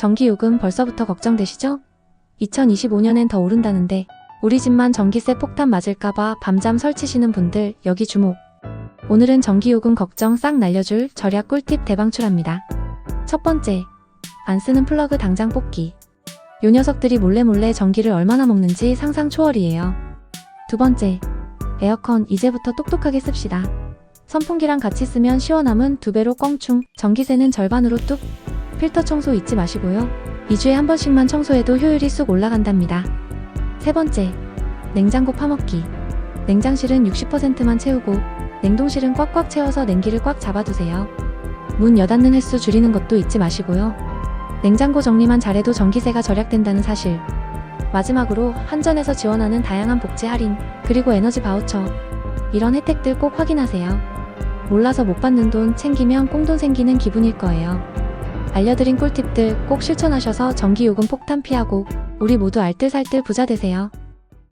전기요금 벌써부터 걱정되시죠? 2025년엔 더 오른다는데 우리 집만 전기세 폭탄 맞을까봐 밤잠 설치시는 분들 여기 주목. 오늘은 전기요금 걱정 싹 날려줄 절약 꿀팁 대방출합니다. 첫 번째, 안 쓰는 플러그 당장 뽑기. 요 녀석들이 몰래몰래 전기를 얼마나 먹는지 상상 초월이에요. 두 번째, 에어컨 이제부터 똑똑하게 씁시다. 선풍기랑 같이 쓰면 시원함은 두 배로 껑충, 전기세는 절반으로 뚝. 필터 청소 잊지 마시고요. 2주에 한 번씩만 청소해도 효율이 쑥 올라간답니다. 세 번째, 냉장고 파먹기. 냉장실은 60%만 채우고 냉동실은 꽉꽉 채워서 냉기를 꽉 잡아두세요. 문 여닫는 횟수 줄이는 것도 잊지 마시고요. 냉장고 정리만 잘해도 전기세가 절약된다는 사실. 마지막으로 한전에서 지원하는 다양한 복지 할인, 그리고 에너지 바우처. 이런 혜택들 꼭 확인하세요. 몰라서 못 받는 돈 챙기면 꽁돈 생기는 기분일 거예요. 알려드린 꿀팁들 꼭 실천하셔서 전기요금 폭탄 피하고 우리 모두 알뜰살뜰 부자 되세요.